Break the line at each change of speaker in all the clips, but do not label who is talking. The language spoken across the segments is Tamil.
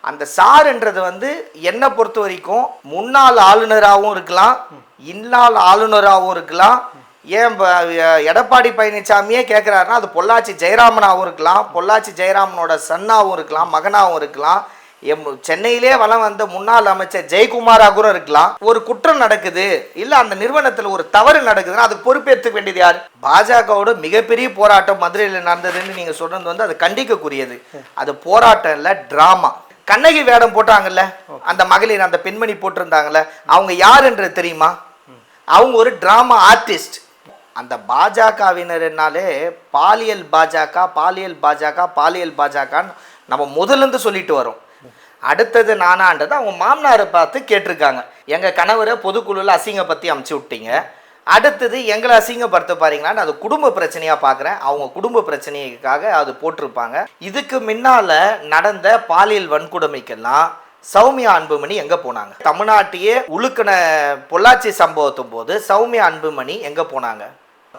அந்த சார்ன்றது வந்து என்னை பொறுத்த வரைக்கும் முன்னாள் ஆளுநராகவும் இருக்கலாம் இந்நாள் ஆளுநராகவும் இருக்கலாம். ஏன் ப- எடப்பாடி பழனிசாமியே கேட்குறாருன்னா அது பொள்ளாச்சி ஜெயராமனாகவும் இருக்கலாம் பொள்ளாச்சி ஜெயராமனோட சன்னாகவும் இருக்கலாம் மகனாகவும் இருக்கலாம். எம் சென்னையிலே வளம் வந்த முன்னாள் அமைச்சர் ஜெயக்குமாராக கூட இருக்கலாம். ஒரு குற்றம் நடக்குது இல்லை அந்த நிறுவனத்தில் ஒரு தவறு நடக்குதுன்னா அதுக்கு பொறுப்பேற்றுக்க வேண்டியது யார்? பாஜகவோட மிகப்பெரிய போராட்டம் மதுரையில் நடந்ததுன்னு நீங்கள் சொன்னது வந்து அது கண்டிக்கக்கூடியது. அது போராட்டம் இல்லை ட்ராமா. கண்ணகி வேடம் போட்டாங்கல்ல அந்த மகளிர் அந்த பெண்மணி போட்டிருந்தாங்கல்ல அவங்க யாருன்றது தெரியுமா? அவங்க ஒரு டிராமா ஆர்டிஸ்ட் அந்த பாஜகவினர்னாலே பாலியல் பாஜக பாலியல் பாஜக பாலியல் பாஜகன்னு நம்ம முதல்ல இருந்து சொல்லிட்டு வரோம். அடுத்தது நானான்றது அவங்க மாமனாரை பார்த்து கேட்டிருக்காங்க. எங்கள் கணவரை பொதுக்குழுவில் அசிங்கப்படுத்தி அமுச்சு விட்டீங்க. அடுத்தது எங்களை அசிங்கப்படுத்த பாருங்களான்னு அது குடும்ப பிரச்சனையாக பார்க்குறேன் அவங்க குடும்ப பிரச்சனைக்காக அது போட்டிருப்பாங்க. இதுக்கு முன்னால் நடந்த பாலியல் வன்கொடுமைக்கெல்லாம் சௌமியா அன்புமணி எங்கே போனாங்க? தமிழ்நாட்டையே உழுக்கின பொள்ளாச்சி சம்பவத்தும் போது சௌமியா அன்புமணி எங்கே போனாங்க?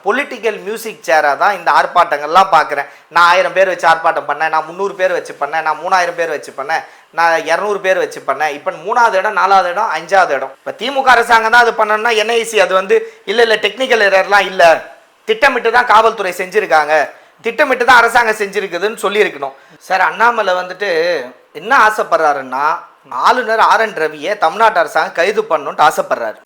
பொலிட்டிக்கல் மியூசிக் சேராக தான் இந்த ஆர்ப்பாட்டங்கள்லாம் பார்க்குறேன். நான் ஆயிரம் பேர் வச்சு ஆர்ப்பாட்டம் பண்ணேன் நான் முந்நூறு பேர் வச்சு பண்ணேன் நான் மூணாயிரம் பேர் வச்சு பண்ணேன் நான் இரநூறு பேர் வச்சு பண்ணேன். இப்போ மூணாவது இடம் நாலாவது இடம் அஞ்சாவது இடம். இப்போ திமுக அரசாங்கம் தான் அது பண்ணணும்னா என்ஐசி அது வந்து இல்லை இல்லை டெக்னிக்கல் எரர்லாம் இல்லை. திட்டமிட்டு தான் காவல்துறை செஞ்சுருக்காங்க. திட்டமிட்டு தான் அரசாங்கம் செஞ்சுருக்குதுன்னு சொல்லியிருக்கணும். சார் அண்ணாமலை வந்துட்டு என்ன ஆசைப்படுறாருன்னா ஆளுநர் ஆர் என் ரவியை தமிழ்நாட்டு அரசாங்கம் கைது பண்ணணுன்ட்டு ஆசைப்படுறாரு.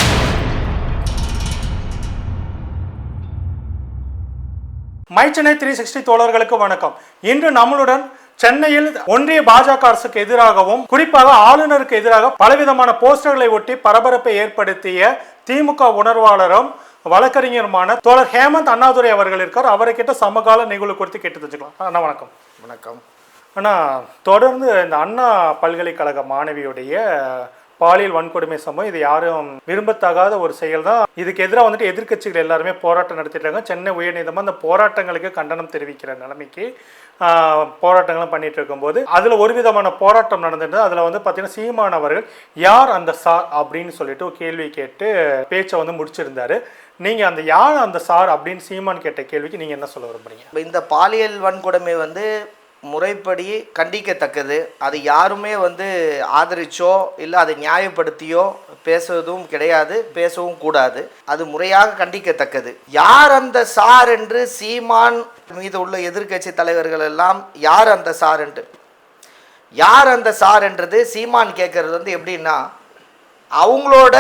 மை சென்னை த்ரீ சிக்ஸ்டி தோழர்களுக்கு வணக்கம். இன்று நம்மளுடன் சென்னையில் ஒன்றிய பாஜக அரசுக்கு எதிராகவும் குறிப்பாக ஆளுநருக்கு எதிராக பலவிதமான போஸ்டர்களை ஒட்டி பரபரப்பை ஏற்படுத்திய திமுக உணர்வாளரும் வழக்கறிஞருமான தோழர் ஹேமந்த் அண்ணாதுரை அவர்கள் இருக்கார். அவரை கிட்ட சமகால நிகழ்வு குறித்து கேட்டு தெரிஞ்சுக்கலாம். அண்ணா வணக்கம்.
வணக்கம்.
அண்ணா தொடர்ந்து இந்த அண்ணா பல்கலைக்கழக மாணவியுடைய பாலியல் வன்கொடுமை சம்பவம் இது யாரும் விரும்பத்தகாத ஒரு செயல் தான் இதுக்கு எதிராக வந்துட்டு எதிர்க்கட்சிகள் எல்லாருமே போராட்டம் நடத்திட்டாங்க சென்னை உயர்நீதிமன்றம் அந்த போராட்டங்களுக்கு கண்டனம் தெரிவிக்கிற நிலைமைக்கு போராட்டங்களும் பண்ணிட்டு இருக்கும்போது அதில் ஒரு விதமான போராட்டம் நடந்தது அதில் வந்து பார்த்தீங்கன்னா சீமானவர்கள் யார் அந்த சார்? அப்படின்னு சொல்லிட்டு ஒரு கேள்வி கேட்டு பேச்சை வந்து முடிச்சிருந்தாரு. நீங்கள் அந்த யார் அந்த சார்? அப்படின்னு சீமான் கேட்ட கேள்விக்கு நீங்கள் என்ன சொல்ல விரும்புறீங்க?
இந்த பாலியல் வன்கொடுமை வந்து முறைப்படி கண்டிக்கத்தக்கது. அது யாருமே வந்து ஆதரிச்சோ இல்லை அதை நியாயப்படுத்தியோ பேசுவதும் கிடையாது பேசவும் கூடாது. அது முறையாக கண்டிக்கத்தக்கது. யார் அந்த சார் என்று சீமான் மீது உள்ள எதிர்க்கட்சி தலைவர்கள் எல்லாம் யார் அந்த சார் என்று? யார் அந்த சார் என்றது சீமான் கேட்கறது வந்து எப்படின்னா அவங்களோட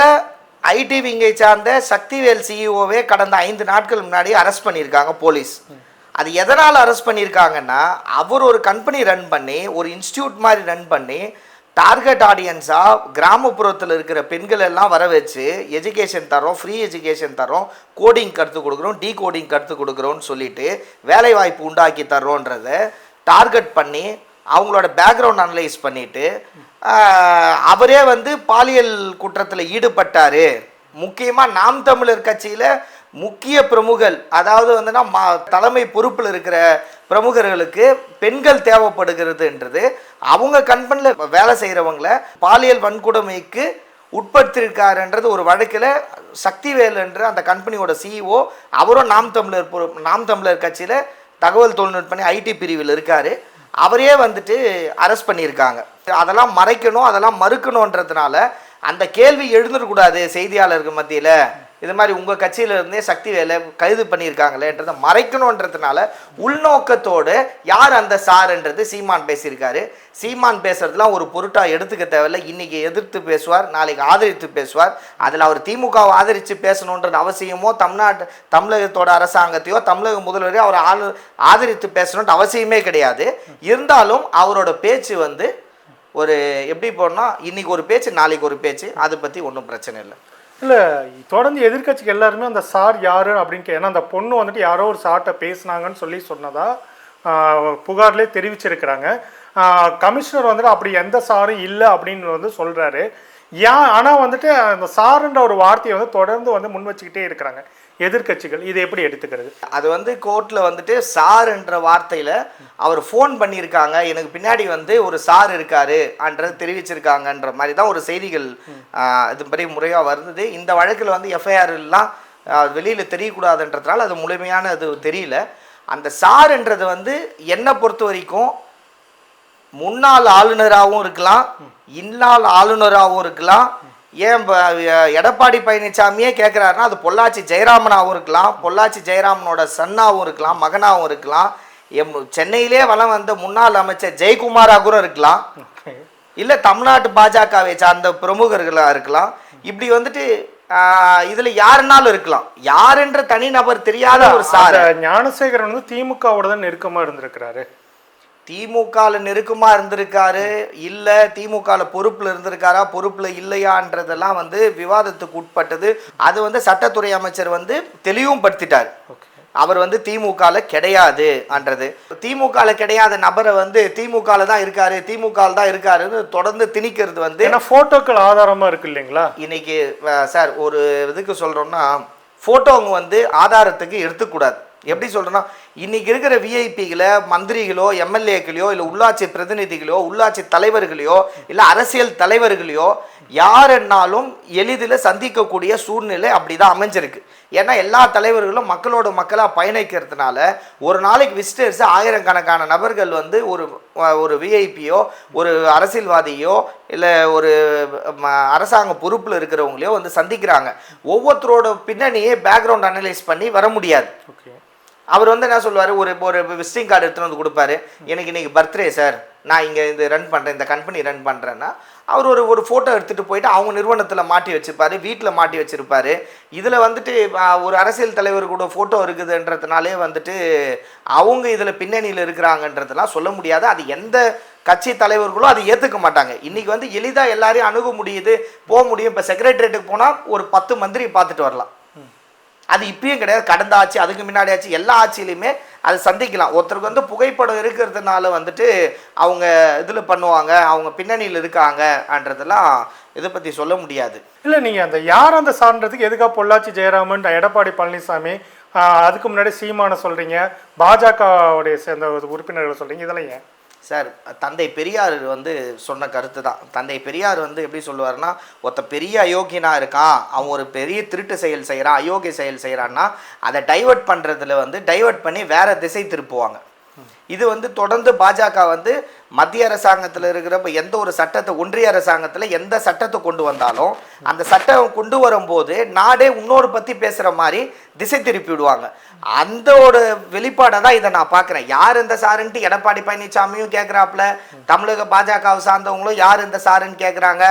ஐடி விங்கை சார்ந்த சக்திவேல் சிஇஓவே கடந்த ஐந்து நாட்கள் முன்னாடி அரெஸ்ட் பண்ணியிருக்காங்க போலீஸ். அது எதனால் அரெஸ்ட் பண்ணியிருக்காங்கன்னா அவர் ஒரு கம்பெனி ரன் பண்ணி ஒரு இன்ஸ்டியூட் மாதிரி ரன் பண்ணி டார்கெட் ஆடியன்ஸாக கிராமப்புறத்தில் இருக்கிற பெண்கள் எல்லாம் வர வச்சு எஜுகேஷன் தரோம் ஃப்ரீ எஜுகேஷன் தரோம் கோடிங் கற்றுக் கொடுக்குறோம் டீ கோடிங் கற்றுக் கொடுக்குறோன்னு சொல்லிட்டு வேலைவாய்ப்பு உண்டாக்கி தர்றோன்றத டார்கெட் பண்ணி அவங்களோட பேக்ரவுண்ட் அனலைஸ் பண்ணிவிட்டு அவரே வந்து பாலியல் குற்றத்தில் ஈடுபட்டார். முக்கியமாக நாம் தமிழர் கட்சியில் முக்கிய பிரமுகர் அதாவது வந்துன்னா மா தலைமை பொறுப்பில் இருக்கிற பிரமுகர்களுக்கு பெண்கள் தேவைப்படுகிறதுன்றது. அவங்க கண்பனில் வேலை செய்கிறவங்கள பாலியல் வன்கொடுமைக்கு உட்படுத்தியிருக்காருன்றது ஒரு வழக்கில் சக்திவேல் என்ற அந்த கம்பெனியோட சிஇஓ அவரும் நாம் தமிழர் நாம் தமிழர் கட்சியில் தகவல் தொழில்நுட்பம் ஐடி பிரிவில் இருக்கார். அவரே வந்துட்டு அரெஸ்ட் பண்ணியிருக்காங்க. அதெல்லாம் மறைக்கணும் அதெல்லாம் மறுக்கணுன்றதுனால அந்த கேள்வி எழுந்துடக்கூடாது செய்தியாளர்கள் மத்தியில். இது மாதிரி உங்கள் கட்சியிலிருந்தே சக்தி வேலை கைது பண்ணியிருக்காங்களேன்றதை மறைக்கணுன்றதுனால உள்நோக்கத்தோடு யார் அந்த சார்ன்றது சீமான் பேசியிருக்காரு. சீமான் பேசுறதுலாம் ஒரு பொருட்டாக எடுத்துக்க தேவையில்ல. இன்றைக்கி எதிர்த்து பேசுவார் நாளைக்கு ஆதரித்து பேசுவார். அதில் அவர் திமுகவை ஆதரித்து பேசணுன்றது அவசியமோ தமிழ்நாட்டு தமிழகத்தோட அரசாங்கத்தையோ தமிழக முதல்வரையோ அவர் ஆளு ஆதரித்து பேசணுன்ற அவசியமே கிடையாது. இருந்தாலும் அவரோட பேச்சு வந்து ஒரு எப்படி போனால் இன்னைக்கு ஒரு பேச்சு நாளைக்கு ஒரு பேச்சு அதை பற்றி ஒன்றும் பிரச்சனை இல்லை.
இல்லை தொடர்ந்து எதிர்க்கட்சிக்கு எல்லாருமே அந்த சார் யார் அப்படின்னு கே- ஏன்னா அந்த பொண்ணு வந்துட்டு யாரோ ஒரு சார்கிட்ட பேசுனாங்கன்னு சொல்லி சொன்னதா புகார்லேயே தெரிவிச்சிருக்கிறாங்க. கமிஷனர் வந்துட்டு அப்படி எந்த சாரும் இல்லை அப்படின்னு வந்து சொல்கிறாரு ஏன் ஆனால் வந்துட்டு அந்த சாருன்ற ஒரு வார்த்தையை வந்து தொடர்ந்து வந்து முன் வச்சுக்கிட்டே இருக்கிறாங்க. எதிர்க்கட்சிகள் இதை எப்படி எடுத்துக்கிறது?
அது வந்து கோர்ட்டில் வந்துட்டு சார் என்ற வார்த்தையில் அவர் ஃபோன் பண்ணியிருக்காங்க. எனக்கு பின்னாடி வந்து ஒரு சார் இருக்காரு அன்றது தெரிவிச்சிருக்காங்கன்ற மாதிரி தான் ஒரு செய்திகள் இது மாதிரி முறையாக வருது இந்த வழக்கில் வந்து எஃப்ஐஆர் எல்லாம் வெளியில் தெரியக்கூடாதுன்றதுனால அது முழுமையான இது தெரியல. அந்த சார்ன்றது வந்து என்னை பொறுத்த வரைக்கும் முன்னாள் ஆளுநராகவும் இருக்கலாம் இந்நாள் ஆளுநராகவும் இருக்கலாம் ஏன் எடப்பாடி பழனிசாமியே கேட்குறாருன்னா அது பொள்ளாச்சி ஜெயராமனாகவும் இருக்கலாம் பொள்ளாச்சி ஜெயராமனோட சன்னாவும் இருக்கலாம் மகனாகவும் இருக்கலாம். எம் சென்னையிலே வலம் வந்த முன்னாள் அமைச்சர் ஜெயக்குமாரா கூட இருக்கலாம். இல்லை தமிழ்நாட்டு பாஜகவை சார்ந்த பிரமுகர்களாக இருக்கலாம். இப்படி வந்துட்டு இதுல யாருனாலும் இருக்கலாம். யாருன்ற தனிநபர் தெரியாத ஒரு சார்.
ஞானசேகரன் வந்து திமுகவோட தான் நெருக்கமா இருந்திருக்கிறாரு.
திமுகல நெருக்கமா இருந்திருக்காரு இல்ல திமுகல பொறுப்புல இருந்திருக்காரா பொறுப்புல இல்லையான்றதெல்லாம் வந்து விவாதத்துக்கு உட்பட்டது. அது வந்து சட்டத்துறை அமைச்சர் வந்து தெளிவும் படுத்திட்டார். அவர் வந்து திமுகல கிடையாது அன்றது. திமுகல கிடையாத நபரை வந்து திமுகல தான் இருக்காரு திமுகல தான் இருக்காருன்னு தொடர்ந்து திணிக்கிறது வந்து
ஏன்னா போட்டோக்கள் ஆதாரமா இருக்கு இல்லைங்களா?
இன்னைக்கு சார் ஒரு இதுக்கு சொல்றோம்னா போட்டோங்க வந்து ஆதாரத்துக்கு எடுத்துக்கூடாது. எப்படி சொல்கிறேன்னா இன்றைக்கி இருக்கிற விஐபிகளை மந்திரிகளோ எம்எல்ஏக்களையோ இல்லை உள்ளாட்சி பிரதிநிதிகளையோ உள்ளாட்சி தலைவர்களையோ இல்லை அரசியல் தலைவர்களையோ யாருன்னாலும் எளிதில் சந்திக்கக்கூடிய சூழ்நிலை அப்படி தான் அமைஞ்சிருக்கு. ஏன்னா எல்லா தலைவர்களும் மக்களோட மக்களாக பயணிக்கிறதுனால ஒரு நாளைக்கு விசிட்டர்ஸ் ஆயிரக்கணக்கான நபர்கள் வந்து ஒரு ஒரு விஐபியோ ஒரு அரசியல்வாதியோ இல்லை ஒரு அரசாங்க பொறுப்பில் இருக்கிறவங்களையோ வந்து சந்திக்கிறாங்க. ஒவ்வொருத்தரோட பின்னணியே பேக்ரவுண்ட் அனலைஸ் பண்ணி வர முடியாது.
ஓகே
அவர் வந்து என்ன சொல்லுவார்? ஒரு ஒரு விசிட்டிங் கார்டு எடுத்துகிட்டு வந்து கொடுப்பாரு. எனக்கு இன்றைக்கி பர்த்டே சார் நான் இங்கே இது ரன் பண்ணுறேன் இந்த கம்பெனி ரன் பண்ணுறேன்னா அவர் ஒரு ஒரு ஃபோட்டோ எடுத்துகிட்டு போயிட்டு அவங்க நிறுவனத்தில் மாட்டி வச்சுருப்பார் வீட்டில் மாட்டி வச்சுருப்பார். இதில் வந்துட்டு ஒரு அரசியல் தலைவர் கூட ஃபோட்டோ இருக்குதுன்றதுனாலே வந்துட்டு அவங்க இதில் பின்னணியில் இருக்கிறாங்கன்றதெல்லாம் சொல்ல முடியாது. அது எந்த கட்சி தலைவர்களும் அதை ஏற்றுக்க மாட்டாங்க. இன்றைக்கி வந்து எளிதாக எல்லாரையும் அணுக முடியுது போக முடியும். இப்போ செக்ரட்டரியேட்டுக்கு போனால் ஒரு பத்து மந்திரி பார்த்துட்டு வரலாம். அது இப்பயும் கிடையாது. கடந்த ஆட்சி அதுக்கு முன்னாடி ஆச்சு எல்லா ஆட்சியிலையுமே அது சந்திக்கலாம். ஒருத்தருக்கு வந்து புகைப்படம் இருக்கிறதுனால வந்துட்டு அவங்க இதில் பண்ணுவாங்க அவங்க பின்னணியில் இருக்காங்கன்றதெல்லாம் இதை பற்றி சொல்ல முடியாது.
இல்லை நீங்கள் அந்த யார் அந்த சான்றதுக்கு எதுக்காக பொள்ளாச்சி ஜெயராமன் எடப்பாடி பழனிசாமி அதுக்கு முன்னாடி சீமான சொல்கிறீங்க பாஜகவுடைய சேர்ந்த உறுப்பினர்களை சொல்கிறீங்க இதெல்லாம் ஏன்?
சார் தந்தை பெரியார் வந்து சொன்ன கருத்து தான். தந்தை பெரியார் வந்து எப்படி சொல்லுவார்னா ஒருத்த பெரிய அயோக்கியனா இருக்கான் அவன் ஒரு பெரிய திருட்டு செயல் செய்கிறான் அயோக்கிய செயல் செய்கிறான்னா அதை டைவர்ட் பண்ணுறதுல வந்து டைவர்ட் பண்ணி வேறு திசை திருப்புவாங்க. இது வந்து தொடர்ந்து பாஜக வந்து மத்திய அரசாங்கத்தில் இருக்கிறப்ப எந்த ஒரு சட்டத்தை ஒன்றிய அரசாங்கத்தில் எந்த சட்டத்தை கொண்டு வந்தாலும் அந்த சட்டம் கொண்டு வரும்போது நாடே இன்னொரு பற்றி பேசுகிற மாதிரி திசை திருப்பி விடுவாங்க. அந்த ஒரு வெளிப்பாடை தான் இதை நான் பார்க்குறேன். யார் இந்த சாருன்ட்டு எடப்பாடி பழனிசாமியும் கேட்குறாப்புல தமிழக பாஜகவை சார்ந்தவங்களும் யார் இந்த சாருன்னு கேட்குறாங்க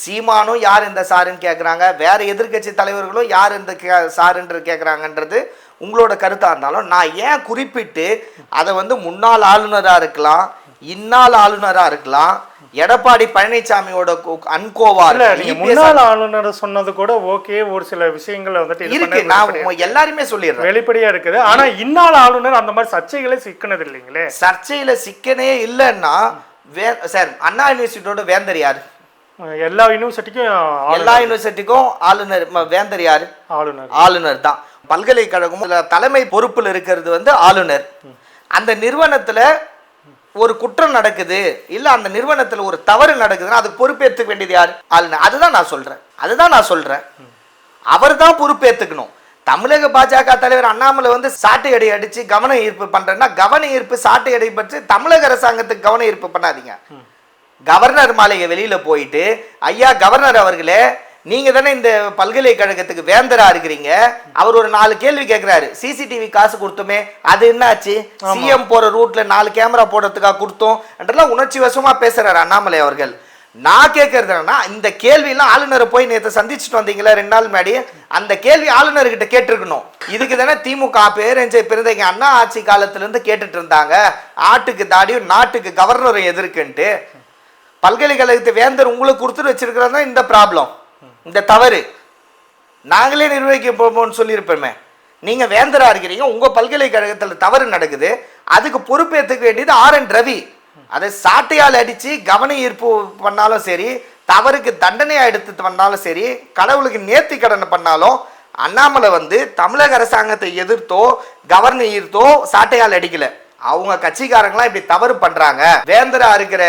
சீமானும் யார் இந்த சாருன்னு கேட்குறாங்க வேற எதிர்க்கட்சி தலைவர்களும் யார் இந்த கே சாருன்று கேட்குறாங்கன்றது உங்களோட கருத்தாக இருந்தாலும் நான் ஏன் குறிப்பிட்டு அதை வந்து முன்னாள் ஆளுநராக இருக்கலாம் இந்நாள் ஆளுநராக இருக்கலாம் எடப்பாடி பழனிசாமியோட அன்கோவா
முன்னாள் ஆளுநர் சொன்னது கூட ஓகே ஒரு சில விஷயங்களை வந்துட்டு
இருக்கு. நான் எல்லாருமே சொல்லிடுறேன்.
வெளிப்படையா இருக்குது. ஆனா இந்நாள் ஆளுநர் அந்த மாதிரி சர்ச்சைகளே சிக்கினது இல்லைங்களே?
சர்ச்சையில சிக்கனே இல்லைன்னா வே சார் அண்ணா யூனிவர்சிட்டியோட வேந்தர் யாரு?
எல்லா யூனிவர்சிட்டிக்கும்
எல்லா யூனிவர்சிட்டிக்கும் ஆளுநர் வேந்தர் யாரு?
ஆளுநர்.
ஆளுநர் தான். பல்கலைக்கழகம் தலைமை பொறுப்பில் இருக்கிறது வந்து ஆளுநர். அந்த நிறுவனத்தில் ஒரு குற்றம் நடக்குது இல்ல அந்த நிறுவனத்துல ஒரு தவறு நடக்குதுன்னா அதுக்கு பொறுப்பேற்றுக்க வேண்டியது யார்? ஆளுநர். அதுதான் நான் சொல்றேன். அதுதான் நான் சொல்றேன். அவர் தான் பொறுப்பேற்றுக்கணும். தமிழக பாஜக தலைவர் அண்ணாமலை வந்து சாட்டு எடை அடிச்சு கவன ஈர்ப்பு பண்றேன்னா கவன ஈர்ப்பு சாட்டு எடை பற்றி தமிழக அரசாங்கத்துக்கு கவன ஈர்ப்பு பண்ணாதீங்க. கவர்னர் மாளிகை வெளியில போயிட்டு ஐயா கவர்னர் அவர்களே நீங்க தானே இந்த பல்கலைக்கழகத்துக்கு வேந்தரா இருக்கிறீங்க. அவர் ஒரு நாலு கேள்வி கேட்கிறாரு சிசிடிவி காசு கொடுத்தோமே அது என்னாச்சு? சிஎம் போற ரூட்ல நாலு கேமரா போடுறதுக்காக கொடுத்தோம் என்றெல்லாம் உணர்ச்சி வசமா பேசுறாரு அண்ணாமலை அவர்கள். நான் கேட்கறது என்னன்னா இந்த கேள்வியெல்லாம் ஆளுநரை போய் நேற்று சந்திச்சுட்டு வந்தீங்களா ரெண்டு நாள் முன்னாடி. அந்த கேள்வி ஆளுநர்கிட்ட கேட்டிருக்கணும். இதுக்கு தானே திமுக பேரஞ்சை பிறந்தவங்க அண்ணா ஆட்சி காலத்துல இருந்து கேட்டுட்டு இருந்தாங்க. ஆட்டுக்கு தாடியும் நாட்டுக்கு கவர்னரும் எதிர்க்குன்ட்டு. பல்கலைக்கழகத்து வேந்தர் உங்களுக்கு கொடுத்துட்டு வச்சிருக்கிறது இந்த ப்ராப்ளம் இந்த தவறு நாங்களே நிர்வகிக்க போவோம்னு சொல்லியிருப்போமே. நீங்க வேந்தரா இருக்கிறீங்க உங்க பல்கலைக்கழகத்துல தவறு நடக்குது அதுக்கு பொறுப்பேற்றுக்க வேண்டியது ஆர் என் ரவி. அதை சாட்டையால் அடிச்சு கவன ஈர்ப்பு பண்ணாலும் சரி தவறுக்கு தண்டனையா எடுத்து பண்ணாலும் சரி கடவுளுக்கு நேர்த்தி கடனை பண்ணாலும் அண்ணாமலை வந்து தமிழக அரசாங்கத்தை எதிர்த்தோ கவர்னர் ஈர்த்தோ சாட்டையால் அடிக்கலை. அவங்க கட்சிக்காரங்களாம் இப்படி தவறு பண்றாங்க. வேந்தரா இருக்கிற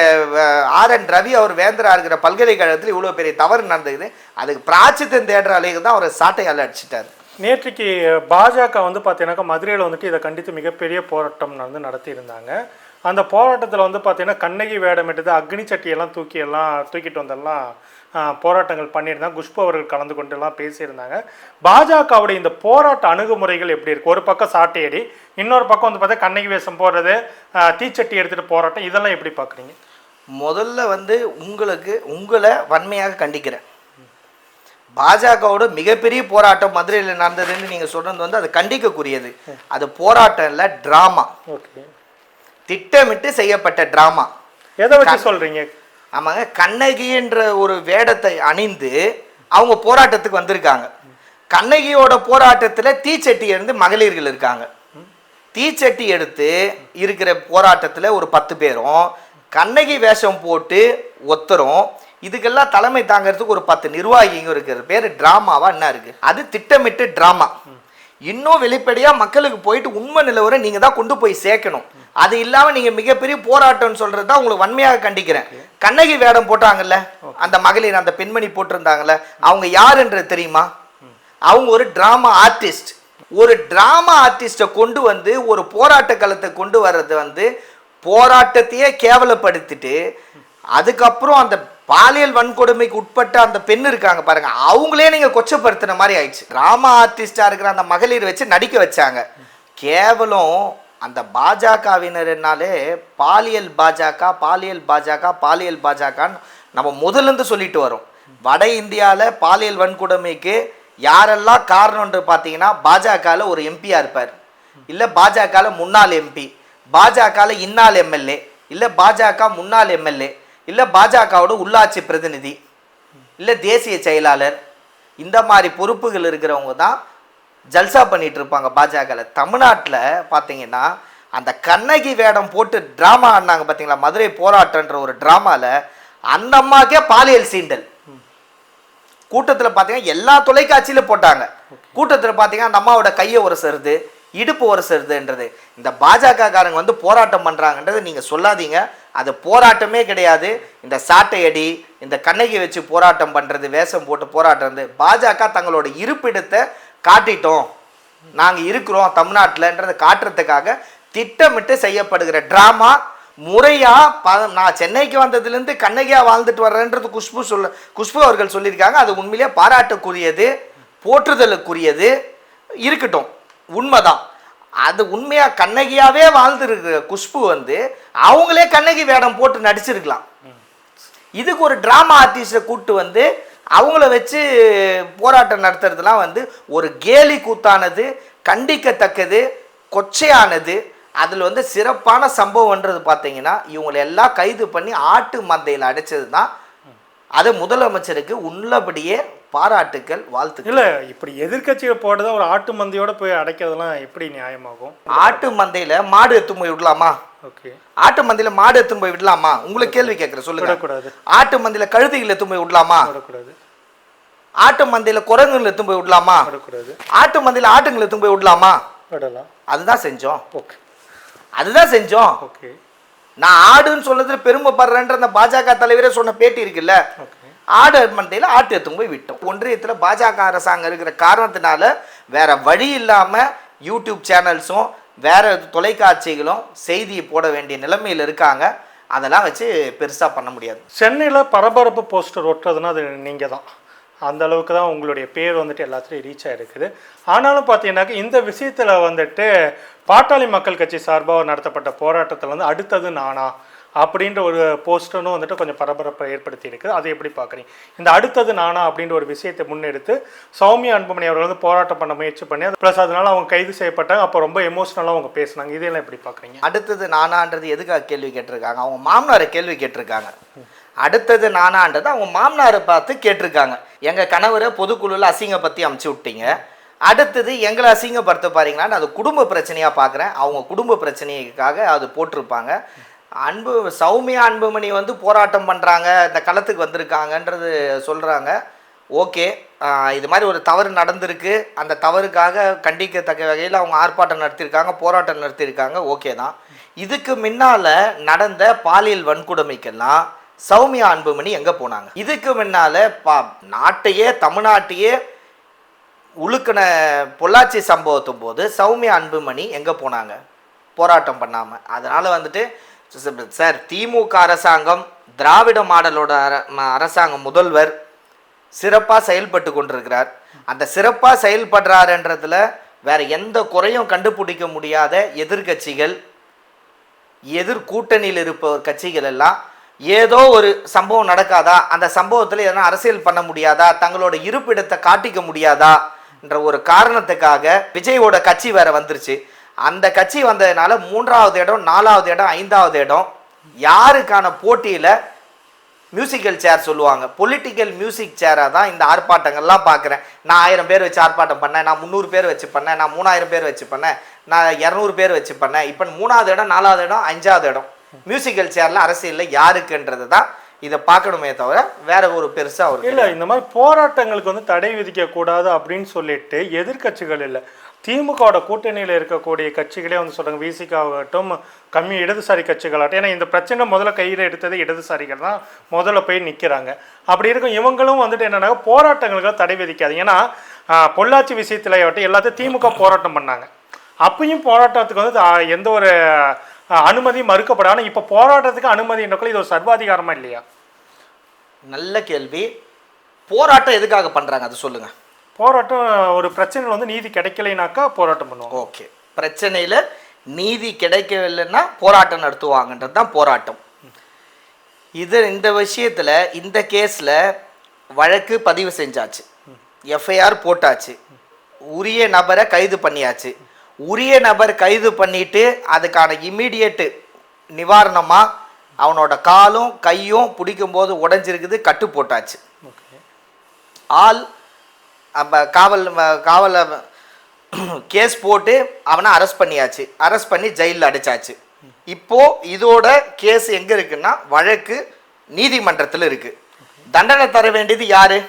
ஆர் என் ரவி அவர் வேந்தரா இருக்கிற பல்கலைக்கழகத்தில் இவ்வளோ பெரிய தவறு நடந்தது அதுக்கு பிராச்சித்தம் தேடுற அளவுக்கு தான் அவர் சாட்டையால் அடிச்சிட்டார்.
நேற்றுக்கு பாஜக வந்து பார்த்தீங்கன்னாக்கா மதுரையில் வந்துட்டு இதை கண்டித்து மிகப்பெரிய போராட்டம் வந்து நடத்தியிருந்தாங்க. அந்த போராட்டத்தில் வந்து பார்த்தீங்கன்னா கண்ணகி வேடமிட்டது அக்னி சட்டியெல்லாம் தூக்கி எல்லாம் தூக்கிட்டு வந்தெல்லாம் போராட்டங்கள் பண்ணியிருந்தாங்க. குஷ்பு அவர்கள் கலந்து கொண்டு எல்லாம் பேசியிருந்தாங்க. பாஜகவுடைய இந்த போராட்ட அணுகுமுறைகள் எப்படி இருக்கு? ஒரு பக்கம் சாட்டையடி இன்னொரு பக்கம் வந்து பார்த்தா கண்ணகி வேஷம் போடுறது தீச்சட்டி எடுத்துகிட்டு போராட்டம் இதெல்லாம் எப்படி பார்க்குறீங்க?
முதல்ல வந்து உங்களுக்கு உங்களை வன்மையாக கண்டிக்கிறேன். பாஜகவோட மிகப்பெரிய போராட்டம் மதுரையில் நடந்ததுன்னு நீங்கள் சொன்னது வந்து அது கண்டிக்கக்கூடியது. அது போராட்டம் இல்லை ட்ராமா.
ஓகே.
திட்டமிட்டு செய்யப்பட்ட ட்ராமா.
எதை வச்சு சொல்கிறீங்க
ஆமாங்க கண்ணகின்ற ஒரு வேடத்தை அணிந்து அவங்க போராட்டத்துக்கு வந்திருக்காங்க. கண்ணகியோட போராட்டத்தில் தீச்சட்டி இருந்து மகளிர்கள் இருக்காங்க. தீச்சட்டி எடுத்து இருக்கிற போராட்டத்தில் ஒரு பத்து பேரும் கண்ணகி வேஷம் போட்டு ஒத்தரும் இதுக்கெல்லாம் தலைமை தாங்கிறதுக்கு ஒரு பத்து நிர்வாகிங்க இருக்கிற பேர் ட்ராமாவா என்ன இருக்குது அது திட்டமிட்டு ட்ராமா. இன்னும் வெளிப்படையா மக்களுக்கு போயிட்டு உண்மை நிலவரம் நீங்க தான் கொண்டு போய் சேர்க்கணும். அது இல்லாம நீங்க மிகப்பெரிய போராட்டம்னு சொல்றது தான் உங்களுக்கு வன்மையாக கண்டிக்கிறேன். கண்ணகி வேடம் போட்டாங்கல்ல? அந்த மகளிர் அந்த பெண்மணி போட்டிருந்தாங்கல்ல? அவங்க யாருன்றது தெரியுமா? அவங்க ஒரு டிராமா ஆர்டிஸ்ட் ஒரு டிராமா ஆர்டிஸ்ட்டை கொண்டு வந்து ஒரு போராட்ட களத்தை கொண்டு வர்றது வந்து போராட்டத்தையே கேவலப்படுத்திட்டு அதுக்கப்புறம் அந்த பாலியல் வன்கொடுமைக்கு உட்பட்ட அந்த பெண் இருக்காங்க பாருங்க. அவங்களே நீங்க கொச்சப்படுத்தின மாதிரி ஆயிடுச்சு. டிராமா ஆர்டிஸ்டா இருக்கிற அந்த மகளிர் வச்சு நடிக்க வச்சாங்க. கேவலம் அந்த பாஜகவினர்னாலே பாலியல் பாஜக பாலியல் பாஜக பாலியல் பாஜகன்னு நம்ம முதலேருந்து சொல்லிட்டு வரோம். வட இந்தியாவில் பாலியல் வன்கொடுமைக்கு யாரெல்லாம் காரணம்ன்று பார்த்தீங்கன்னா பாஜகவில் ஒரு எம்பியாக இருப்பார். இல்லை பாஜகவில் முன்னாள் எம்பி பாஜகவில் இன்னாள் எம்எல்ஏ இல்லை பாஜக முன்னாள் எம்எல்ஏ இல்லை பாஜகவோட உள்ளாட்சி பிரதிநிதி இல்லை தேசிய செயலாளர் இந்த மாதிரி பொறுப்புகள் இருக்கிறவங்க தான் ஜல்சா பண்ணிட்டு இருப்பாங்க பாஜகவில் தமிழ்நாட்டில் பார்த்தீங்கன்னா அந்த கண்ணகி வேடம் போட்டு ட்ராமா ஆடினாங்க பார்த்தீங்களா மதுரை போராட்டன்ற ஒரு ட்ராமாவில் அந்த அம்மாக்கே பாலியல் சீண்டல். கூட்டத்தில் பார்த்தீங்கன்னா எல்லா தொலைக்காட்சியிலும் போட்டாங்க. கூட்டத்தில் பார்த்தீங்கன்னா அந்த அம்மாவோட கையை உரசுறது இடுப்பு உரசுறதுன்றது. இந்த பாஜக காரங்க வந்து போராட்டம் பண்ணுறாங்கன்றது நீங்கள் சொல்லாதீங்க. அது போராட்டமே கிடையாது. இந்த சாட்டையடி இந்த கண்ணகி வச்சு போராட்டம் பண்ணுறது வேஷம் போட்டு போராட்டம் பாஜக தங்களோட இருப்பிடத்தை காட்டிட்டோம். நாங்கள் இருக்கிறோம் தமிழ்நாட்டில்ன்றதை காட்டுறதுக்காக திட்டமிட்டு செய்யப்படுகிற ட்ராமா முறையாக ப நான் சென்னைக்கு வந்ததுலேருந்து கண்ணகியாக வாழ்ந்துட்டு வர்றேன்றது குஷ்பு சொல்ல குஷ்பு அவர்கள் சொல்லியிருக்காங்க. அது உண்மையிலேயே பாராட்டுக்குரியது போற்றுதலுக்குரியது. இருக்கட்டும். உண்மைதான். அது உண்மையாக கண்ணகியாகவே வாழ்ந்துருக்கு குஷ்பு வந்து அவங்களே கண்ணகி வேடம் போட்டு நடிச்சிருக்கலாம். இதுக்கு ஒரு ட்ராமா ஆர்டிஸ்டை கூப்பிட்டு வந்து அவங்கள வச்சு போராட்டம் நடத்துறதுலாம் வந்து ஒரு கேலி கூத்தானது கண்டிக்கத்தக்கது கொச்சையானது. அதில் வந்து சிறப்பான சம்பவம்ன்றது பார்த்தீங்கன்னா இவங்களை எல்லாம் கைது பண்ணி ஆட்டு மந்தையில் அடைச்சது தான் அது முதலமைச்சருக்கு உள்ளபடியே பாராட்டுக்கள் வாழ்த்துக்கள்.
இல்லை இப்படி எதிர்க்கட்சிகள் போடுறத ஒரு ஆட்டு மந்தையோட போய் அடைக்கிறதெல்லாம் எப்படி நியாயமாகும்?
ஆட்டு மந்தையில் மாடு எடுத்துன்னு போய் விடலாமா?
ஓகே.
ஆட்டு மந்தையில் மாடு எடுத்துன்னு போய் விடலாமா? உங்களுக்கு கேள்வி கேட்குறேன் சொல்லுங்க. ஆட்டு மந்தையில் கழுதைகள் எடுத்துன்னு போய் விடலாமா?
விடக்கூடாது.
ஆட்டு மந்தையில் குரங்குகள் எடுத்துன்னு போய் விடலாமா?
விடக்கூடாது.
ஆட்டு மந்தையில் ஆட்டுங்களை எடுத்துன்னு போய் விடலாமா?
விடலாம்.
அதுதான் செஞ்சோம்.
ஓகே.
அதுதான் செஞ்சோம்.
ஓகே.
நான் ஆடுன்னு சொல்றதுல பெருமைப்படுறேன்ற அந்த பாஜக தலைவரே சொன்ன பேட்டி இருக்குல்ல? ஆடு மந்தையில் ஆட்டு எடுத்து போய் விட்டோம். ஒன்றியத்தில் பாஜக அரசாங்கம் இருக்கிற காரணத்தினால வேற வழி இல்லாமல் யூடியூப் சேனல்ஸும் வேற தொலைக்காட்சிகளும் செய்தியை போட வேண்டிய நிலைமையில் இருக்காங்க. அதெல்லாம் வச்சு பெருசாக பண்ண முடியாது.
சென்னையில் பரபரப்பு போஸ்டர் ஒட்டுறதுன்னா அது நீங்கள் தான் அந்த அளவுக்கு தான் உங்களுடைய பேர் வந்துட்டு எல்லாத்துலேயும் ரீச் ஆகிருக்குது ஆனாலும் பார்த்தீங்கன்னாக்க இந்த விஷயத்தில் வந்துட்டு பாட்டாளி மக்கள் கட்சி சார்பாக நடத்தப்பட்ட போராட்டத்தில் வந்து அடுத்தது நானா? அப்படின்ற ஒரு போஸ்டனும் வந்துட்டு கொஞ்சம் பரபரப்பை ஏற்படுத்தி இருக்குது அதை எப்படி பார்க்குறீங்க? இந்த அடுத்தது நானா அப்படின்ற ஒரு விஷயத்தை முன்னெடுத்து சௌமியா அன்புமணி அவர்கள் வந்து போராட்டம் பண்ண முயற்சி பண்ணி ப்ளஸ் அதனால அவங்க கைது செய்யப்பட்டாங்க. அப்போ ரொம்ப எமோஷ்னலாக அவங்க பேசுனாங்க. இதெல்லாம் எப்படி பார்க்குறீங்க?
அடுத்தது நானான்றது எதுக்காக கேள்வி கேட்டிருக்காங்க? அவங்க மாமனாரை கேள்வி கேட்டிருக்காங்க. அடுத்தது நானான்றது அவங்க மாமனாரை பார்த்து கேட்டிருக்காங்க. எங்கள் கணவரை பொதுக்குழுவில் அசிங்கப்படுத்தி அமுச்சு விட்டீங்க. அடுத்தது எங்களை அசிங்கப்படுத்த பாருங்களான்னு அது குடும்ப பிரச்சனையாக பார்க்குறேன். அவங்க குடும்ப பிரச்சனைக்காக அது போட்டிருப்பாங்க. அன்பு சௌமியா அன்புமணி வந்து போராட்டம் பண்ணுறாங்க இந்த களத்துக்கு வந்திருக்காங்கன்றது சொல்கிறாங்க ஓகே. இது மாதிரி ஒரு தவறு நடந்திருக்கு. அந்த தவறுக்காக கண்டிக்கத்தக்க வகையில் அவங்க ஆர்ப்பாட்டம் நடத்தியிருக்காங்க போராட்டம் நடத்தியிருக்காங்க. ஓகே தான். இதுக்கு முன்னால் நடந்த பாலியல் வன்கொடுமைக்கெல்லாம் சௌமியா அன்புமணி எங்கே போனாங்க? இதுக்கு முன்னால் பா நாட்டையே தமிழ்நாட்டையே உழுக்கின பொள்ளாச்சி சம்பவத்தும் போது சௌமியா அன்புமணி எங்கே போனாங்க? போராட்டம் பண்ணாமல் அதனால் வந்துட்டு சார் திமுக அரசாங்கம் திராவிட மாடலோட அர- அரசாங்கம் முதல்வர் சிறப்பாக செயல்பட்டு கொண்டிருக்கிறார். அந்த சிறப்பாக செயல்படுறாருன்றதுல வேற எந்த குறையும் கண்டுபிடிக்க முடியாத எதிர்க்கட்சிகள் எதிர் கூட்டணியில் இருப்பவர் கட்சிகள் எல்லாம் ஏதோ ஒரு சம்பவம் நடக்காதா? அந்த சம்பவத்தில் எதனா அரசியல் பண்ண முடியாதா? தங்களோட இருப்பிடத்தை காட்டிக்க முடியாதா? என்ற ஒரு காரணத்துக்காக விஜயோட கட்சி வேற வந்துருச்சு. அந்த கட்சி வந்ததுனால மூன்றாவது இடம் நாலாவது இடம் ஐந்தாவது இடம் யாருக்கான போட்டியில் மியூசிக்கல் சேர் சொல்லுவாங்க. பொலிட்டிக்கல் மியூசிக் சேராக தான் இந்த ஆர்ப்பாட்டங்கள்லாம் பார்க்குறேன் நான் ஆயிரம் பேர் வச்சு ஆர்ப்பாட்டம் பண்ணேன் நான் முந்நூறு பேர் வச்சு பண்ணேன் நான் மூணாயிரம் பேர் வச்சு பண்ணேன் நான் இரநூறு பேர் வச்சு பண்ணேன். இப்போ மூணாவது இடம் நாலாவது இடம் அஞ்சாவது இடம். மியூசிக்கல் சேரில் அரசியலில் யாருக்குன்றது தான் இதை பார்க்கணுமே தவிர வேற ஒரு பெருசாக ஒரு
இல்ல இந்த மாதிரி போராட்டங்களுக்கு வந்து தடை விதிக்க கூடாது அப்படின்னு சொல்லிட்டு எதிர்க்கட்சிகள் இல்லை. திமுகவோட கூட்டணியில் இருக்கக்கூடிய கட்சிகளே வந்து சொல்றாங்க விசிக ஆகட்டும் கம்மி இடதுசாரி கட்சிகளாகட்டும். ஏன்னா இந்த பிரச்சனை முதல்ல கையில் எடுத்தது இடதுசாரிகள் தான். முதல்ல போய் நிற்கிறாங்க அப்படி இருக்கும் இவங்களும் வந்துட்டு என்னன்னா போராட்டங்களுக்கு தடை விதிக்காது. ஏன்னா பொள்ளாச்சி விஷயத்துல ஆகட்டும் எல்லாத்தையும் திமுக போராட்டம் பண்ணாங்க. அப்பயும் போராட்டத்துக்கு வந்து எந்த ஒரு ஆஹ், அனுமதியும் மறுக்கப்படாது ஆனால் இப்போ போராட்டத்துக்கு அனுமதி என்றக்குள்ள இது ஒரு சர்வாதிகாரமா இல்லையா?
நல்ல கேள்வி. போராட்டம் எதுக்காக பண்ணுறாங்க அது சொல்லுங்கள்
போராட்டம் ஒரு பிரச்சனை வந்து நீதி கிடைக்கலைனாக்கா போராட்டம் பண்ணுவாங்க.
ஓகே. பிரச்சனையில் நீதி கிடைக்கவில்லைன்னா போராட்டம் நடத்துவாங்கன்றது தான் போராட்டம். இது இந்த விஷயத்தில் இந்த கேஸில் வழக்கு பதிவு செஞ்சாச்சு. எஃப்ஐஆர் போட்டாச்சு. உரிய நபரை கைது பண்ணியாச்சு. உரிய நபர் கைது பண்ணிட்டு அதுக்கான இம்மீடியட்டு நிவாரணமாக அவனோட காலும் கையும் பிடிக்கும்போது உடைஞ்சிருக்குது கட்டு போட்டாச்சு. ஆள் காவல் காவல கேஸ் போட்டு அவனை அரெஸ்ட் பண்ணியாச்சு. அரெஸ்ட் பண்ணி ஜெயிலில் அடைச்சாச்சு. இப்போ இதோட கேஸ் எங்க இருக்குன்னா வழக்கு நீதிமன்றத்தில் இருக்கு. தண்டனை தர வேண்டியது யாரு?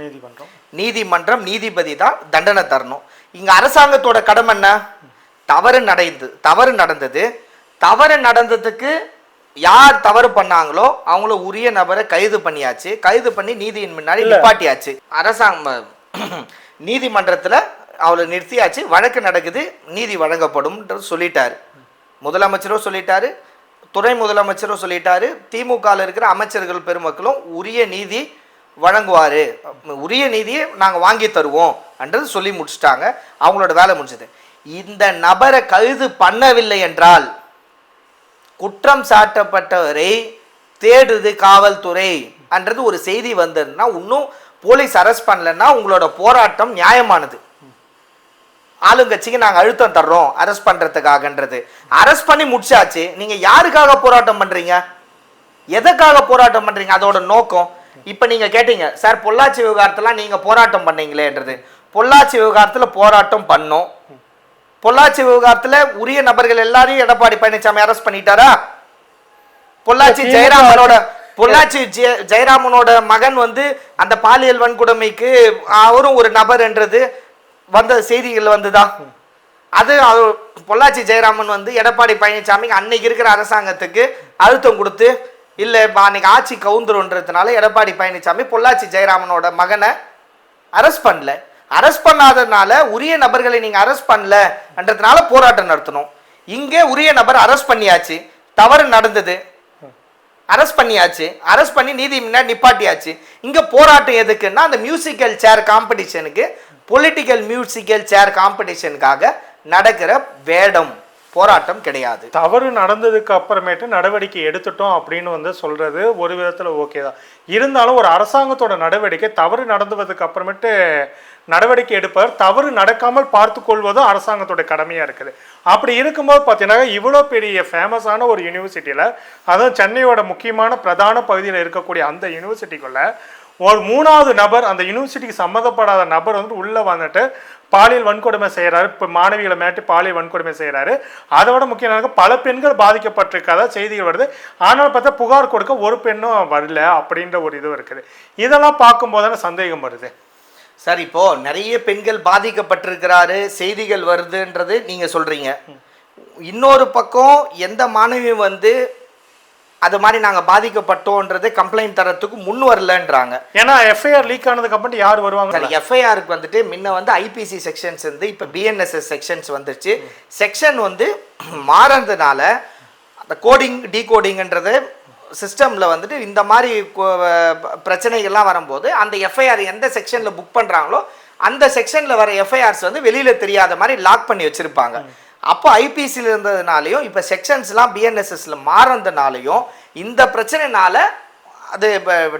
நீதிமன்றம்.
நீதிமன்றம் நீதிபதி தான் தண்டனை தரணும். இங்க அரசாங்கத்தோட கடமை என்ன? தவறு நடந்து தவறு நடந்தது. தவறு நடந்ததுக்கு யார் தவறு பண்ணாங்களோ அவங்கள உரிய நபரை கைது பண்ணியாச்சு. கைது பண்ணி நீதியின் முன்னாடி நிப்பாட்டியாச்சு. அரசாங்கம் நீதிமன்றத்துல அவளை நிறுத்தியாச்சு. வழக்கு நடக்குது. நீதி வழங்கப்படும் சொல்லிட்டாரு. முதலமைச்சரும் சொல்லிட்டாரு. துணை முதலமைச்சரும் சொல்லிட்டாரு. திமுகவில் இருக்கிற அமைச்சர்கள் பெருமக்களும் உரிய நீதி வழங்குவார். உரிய நீதியை நாங்கள் வாங்கி தருவோம் என்றது சொல்லி முடிச்சிட்டாங்க. அவங்களோட வேலை முடிஞ்சது. இந்த நபரை கைது பண்ணவில்லை என்றால் குற்றம் சாட்டப்பட்டவரை தேடுது காவல்துறை என்றது ஒரு செய்தி வந்ததுன்னா இன்னும் போலீஸ் அரெஸ்ட் பண்ணலன்னா உங்களோட போராட்டம் நியாயமானது. ஆளுங்கட்சிக்கு நாங்கள் அழுத்தம் தர்றோம் அரெஸ்ட் பண்ணுறதுக்காகன்றது அரெஸ்ட் பண்ணி முடிச்சாச்சு. நீங்கள் யாருக்காக போராட்டம் பண்ணுறீங்க எதற்காக போராட்டம் பண்ணுறீங்க அதோட நோக்கம். இப்போ நீங்கள் கேட்டீங்க சார் பொள்ளாச்சி விவகாரத்தெல்லாம் நீங்கள் போராட்டம் பண்ணீங்களேன்றது. பொள்ளாச்சி விவகாரத்தில் போராட்டம் பண்ணோம். பொள்ளாச்சி விவகாரத்தில் உரிய நபர்கள் எல்லாரையும் எடப்பாடி பழனிசாமி அரெஸ்ட் பண்ணிட்டாரா? பொள்ளாச்சி ஜெயராமனோட பொள்ளாச்சி ஜெய- ஜெயராமனோட மகன் வந்து அந்த பாலியல் வன்கொடுமைக்கு அவரும் ஒரு நபர் என்றது வந்த செய்திகள் வந்துதா? அது அவர் பொள்ளாச்சி ஜெயராமன் வந்து எடப்பாடி பழனிசாமி அன்னைக்கு இருக்கிற அரசாங்கத்துக்கு அழுத்தம் கொடுத்து இல்லை அன்னைக்கு ஆட்சி கவுந்துருன்றதுனால எடப்பாடி பழனிசாமி பொள்ளாச்சி ஜெயராமனோட மகனை அரெஸ்ட் பண்ணல. அரெஸ்ட் பண்ணாததுனால உரிய நபர்களை நீங்கள் அரெஸ்ட் பண்ணலன்றதுனால போராட்டம் நடத்தணும். இங்கே உரிய நபர் அரெஸ்ட் பண்ணியாச்சு. தவறு நடந்தது. அரெஸ்ட் பண்ணியாச்சு. அரெஸ்ட் பண்ணி நீதி முன்னாடி நிப்பாட்டியாச்சு. இங்கே போராட்டம் எதுக்குன்னா அந்த மியூசிக்கல் சேர் காம்படிஷனுக்கு பொலிட்டிக்கல் மியூசிக்கல் சேர் காம்படிஷனுக்காக நடக்கிற வேடம். போராட்டம் கிடையாது.
தவறு நடந்ததுக்கு அப்புறமேட்டு நடவடிக்கை எடுத்துட்டோம் அப்படின்னு வந்து சொல்றது ஒரு விதத்தில் ஓகே தான். இருந்தாலும் ஒரு அரசாங்கத்தோட நடவடிக்கை தவறு நடந்துவதுக்கு அப்புறமேட்டு நடவடிக்கை எடுப்பவர். தவறு நடக்காமல் பார்த்து கொள்வதும் அரசாங்கத்தோட கடமையாக இருக்குது. அப்படி இருக்கும்போது பார்த்தீங்கன்னா இவ்வளோ பெரிய ஃபேமஸான ஒரு யூனிவர்சிட்டியில் அதுவும் சென்னையோட முக்கியமான பிரதான பகுதியில் இருக்கக்கூடிய அந்த யூனிவர்சிட்டிக்குள்ளே ஒரு மூணாவது நபர் அந்த யூனிவர்சிட்டிக்கு சம்மந்தப்படாத நபர் வந்து உள்ளே வந்துட்டு பாலியல் வன்கொடுமை செய்கிறாரு இப்போ மாணவிகளை மேட்டு பாலியல் வன்கொடுமை செய்கிறாரு அதை விட முக்கியமாக பல பெண்கள் பாதிக்கப்பட்டிருக்காத செய்திகள் வருது. ஆனால் பார்த்தா புகார் கொடுக்க ஒரு பெண்ணும் வரல அப்படின்ற ஒரு இது இருக்குது. இதெல்லாம் பார்க்கும்போது சந்தேகம் வருது.
சார் இப்போ நிறைய பெண்கள் பாதிக்கப்பட்டிருக்கிறாரு செய்திகள் வருதுன்றது நீங்க சொல்றீங்க. இன்னொரு பக்கம் எந்த மாணவி வந்து அது மாதிரி நாங்க பாதிக்கப்பட்டோன்றது கம்ப்ளைண்ட் தரத்துக்கு முன் வரலன்றாங்க.
ஏன்னா எஃப்ஐஆர் லீக் ஆனதுக்கு அப்புறம் யார் வருவாங்க?
எஃப்ஐஆருக்கு வந்துட்டு முன்ன வந்து ஐபிசி செக்ஷன்ஸ் வந்து இப்போ பிஎன்எஸ்எஸ் செக்ஷன்ஸ் வந்துருச்சு. செக்ஷன் வந்து மாறதுனால அந்த கோடிங் டீகோடிங்ன்றது சிஸ்டமில் வந்துட்டு இந்த மாதிரி பிரச்சனைகள்லாம் வரும்போது அந்த எஃப்ஐஆர் எந்த செக்ஷனில் புக் பண்ணுறாங்களோ அந்த செக்ஷனில் வர எஃப்ஐஆர்ஸ் வந்து வெளியில் தெரியாத மாதிரி லாக் பண்ணி வச்சுருப்பாங்க. அப்போ ஐபிசியில் இருந்ததுனாலையும் இப்போ செக்ஷன்ஸ்லாம் பிஎன்எஸ்எஸ்ல மாறதுனாலையும் இந்த பிரச்சனைனால அது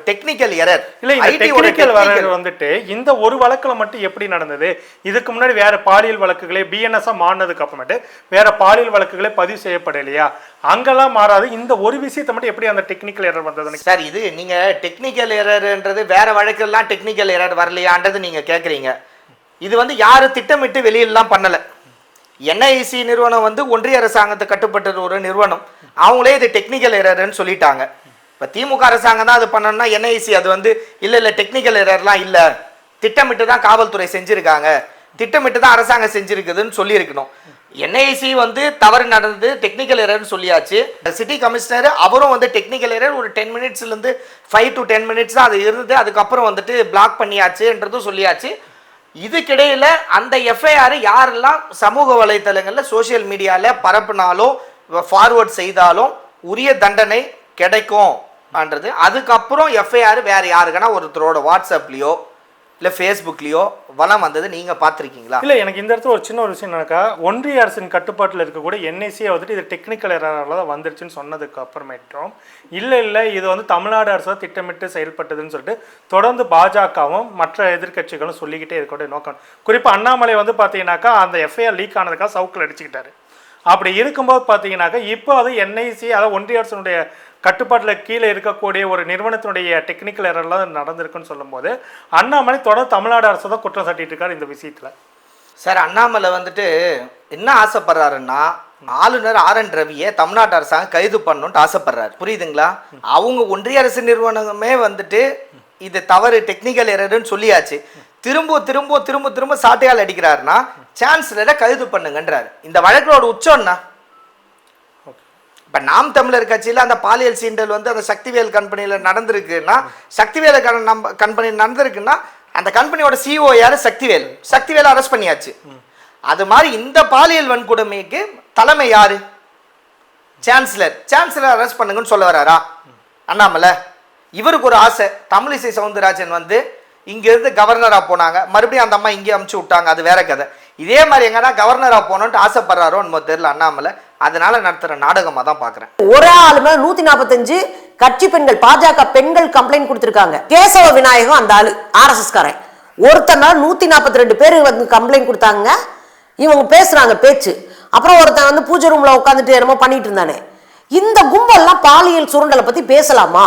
டெக்னிக்கல் எரர்
இல்ல இந்த டெக்னிக்கல் வர வந்துட்டு இந்த ஒரு வழக்குல மட்டும் எப்படி நடந்தது? இதுக்கு முன்னாடி வேற பாலியல் வழக்குகளே பிஎன்எஸ் மாறினதுக்கு அப்புறமேட்டு வேற பாலியல் வழக்குகளே பதிவு செய்யப்படலையா? அங்கெல்லாம் மாறாது. இந்த ஒரு விஷயத்தை மட்டும் எப்படி அந்த டெக்னிக்கல் எரர் வந்ததுன்னு
சார் இது நீங்க டெக்னிக்கல் எரர்ன்றது வேற வழக்கெல்லாம் டெக்னிக்கல் எரர் வரலையான்றது நீங்க கேக்குறீங்க. இது வந்து யாரும் திட்டமிட்டு வெளியிலலாம் பண்ணல. என்ஐசி நிறுவனம் வந்து ஒன்றிய அரசாங்கத்தை கட்டுப்பட்ட ஒரு நிறுவனம். அவங்களே இது டெக்னிக்கல் எரர்னு சொல்லிட்டாங்க. இப்போ திமுக அரசாங்கம் தான் அது பண்ணணும்னா என்ஐசி அது வந்து இல்லை இல்லை டெக்னிக்கல் எரர்லாம் இல்லை. திட்டமிட்டு தான் காவல்துறை செஞ்சுருக்காங்க. திட்டமிட்டு தான் அரசாங்கம் செஞ்சுருக்குதுன்னு சொல்லியிருக்கணும். என்ஐசி வந்து தவறு நடந்தது டெக்னிக்கல் எரர்னு சொல்லியாச்சு. சிட்டி கமிஷனர் அவரும் வந்து டெக்னிக்கல் எரர் ஒரு டென் மினிட்ஸ்லேருந்து ஃபைவ் டு டென் மினிட்ஸ் தான் அது இருந்தது. அதுக்கப்புறம் வந்துட்டு பிளாக் பண்ணியாச்சுன்றதும் சொல்லியாச்சு. இதுக்கிடையில் அந்த எஃப்ஐஆர் யாரெல்லாம் சமூக வலைத்தளங்களில் சோஷியல் மீடியாவில் பரப்புனாலும் ஃபார்வர்ட் செய்தாலும் உரிய தண்டனை கிடைக்கும். கிடைக்கும்ன்றது அதுக்கப்புறம் எஃப்ஐஆர் வேறு யாருக்குன்னா ஒருத்தரோட வாட்ஸ்அப்லேயோ இல்லை ஃபேஸ்புக்லேயோ வளம் வந்தது நீங்கள் பார்த்துருக்கீங்களா?
இல்லை எனக்கு இந்த இடத்துல ஒரு சின்ன ஒரு விஷயம் என்னக்கா ஒன்றிய அரசின் கட்டுப்பாட்டில் இருக்கக்கூடிய என்ஐசியை வந்துட்டு இது டெக்னிக்கல் எரரால் தான் வந்துருச்சுன்னு சொன்னதுக்கு அப்புறமேட்டும். இல்லை இல்லை இது வந்து தமிழ்நாடு அரசு தான் திட்டமிட்டு செயல்பட்டதுன்னு சொல்லிட்டு தொடர்ந்து பாஜகவும் மற்ற எதிர்க்கட்சிகளும் சொல்லிக்கிட்டே இருக்கக்கூடிய நோக்கம். குறிப்பாக அண்ணாமலை வந்து பார்த்தீங்கன்னாக்கா அந்த எஃப்ஐஆர் லீக் ஆனதுக்காக சவுக்கில் அடிச்சுக்கிட்டாரு. அப்படி இருக்கும்போது பார்த்தீங்கன்னாக்கா இப்போ அது என்ஐசி அதாவது ஒன்றிய அரசினுடைய கட்டுப்பாட்டில் கீழே இருக்கக்கூடிய ஒரு நிறுவனத்தினுடைய டெக்னிக்கல் எரர்லாம் நடந்திருக்குன்னு சொல்லும்போது அண்ணாமலை தொடர்ந்து தமிழ்நாடு அரசு தான் குற்றம் சாட்டிட்டு இருக்காரு இந்த விஷயத்தில்.
சார் அண்ணாமலை வந்துட்டு என்ன ஆசைப்படுறாருன்னா ஆளுநர் ஆர் என் ரவியை தமிழ்நாட்டு அரசாங்கம் கைது பண்ணணும்ட்டு ஆசைப்படுறாரு. புரியுதுங்களா? அவங்க ஒன்றிய அரசு நிறுவனமே வந்துட்டு இது தவறு டெக்னிக்கல் எரர்னு சொல்லியாச்சு. திரும்ப திரும்ப திரும்ப திரும்ப சாட்டையால் அடிக்கிறாருன்னா சான்சலரை கைது பண்ணுங்கன்றார். இந்த வழக்கோட உச்சம்னா இப்போ நாம் தமிழர் கட்சியில் அந்த பாலியல் சீண்டல் வந்து அந்த சக்திவேல் கம்பெனியில் நடந்திருக்குன்னா சக்திவேல நம்ம கம்பெனி நடந்திருக்குன்னா அந்த கம்பெனியோட சிஓ யார்? சக்திவேல். சக்திவேலை அரெஸ்ட் பண்ணியாச்சு. அது மாதிரி இந்த பாலியல் வன்கொடுமைக்கு தலைமை யார்? சான்சலர் சான்சலர் அரெஸ்ட் பண்ணுங்கன்னு சொல்ல வராரா? அண்ணாமலை. இவருக்கு ஒரு ஆசை. தமிழிசை சவுந்தரராஜன் வந்து இங்கேருந்து கவர்னராக போனாங்க. மறுபடியும் அந்த அம்மா இங்கே அமுச்சு விட்டாங்க. அது வேற கதை. இதே மாதிரி எங்கன்னா கவர்னராக போகணுன்ட்டு ஆசைப்படுறாரோ நம்ம தெரியல அண்ணாமலை. அதனால நடத்துகிற நாடகமாக தான் பார்க்குறேன்
ஒரே ஆளுமே நூற்றி நாற்பத்தஞ்சு கட்சி பெண்கள் பாஜக பெண்கள் கம்ப்ளைண்ட் கொடுத்துருக்காங்க. கேசவ விநாயகம் அந்த ஆளு ஆர்எஸ்எஸ் காரன் நூற்றி நாற்பத்தி ரெண்டு பேர் வந்து கம்ப்ளைண்ட் கொடுத்தாங்க. இவங்க பேசுகிறாங்க பேச்சு. அப்புறம் ஒருத்தன் வந்து பூஜை ரூமில் உட்காந்துட்டு என்னமோ பண்ணிட்டு இருந்தானே. இந்த கும்பல்லாம் பாலியல் சுருண்டலை பற்றி பேசலாமா?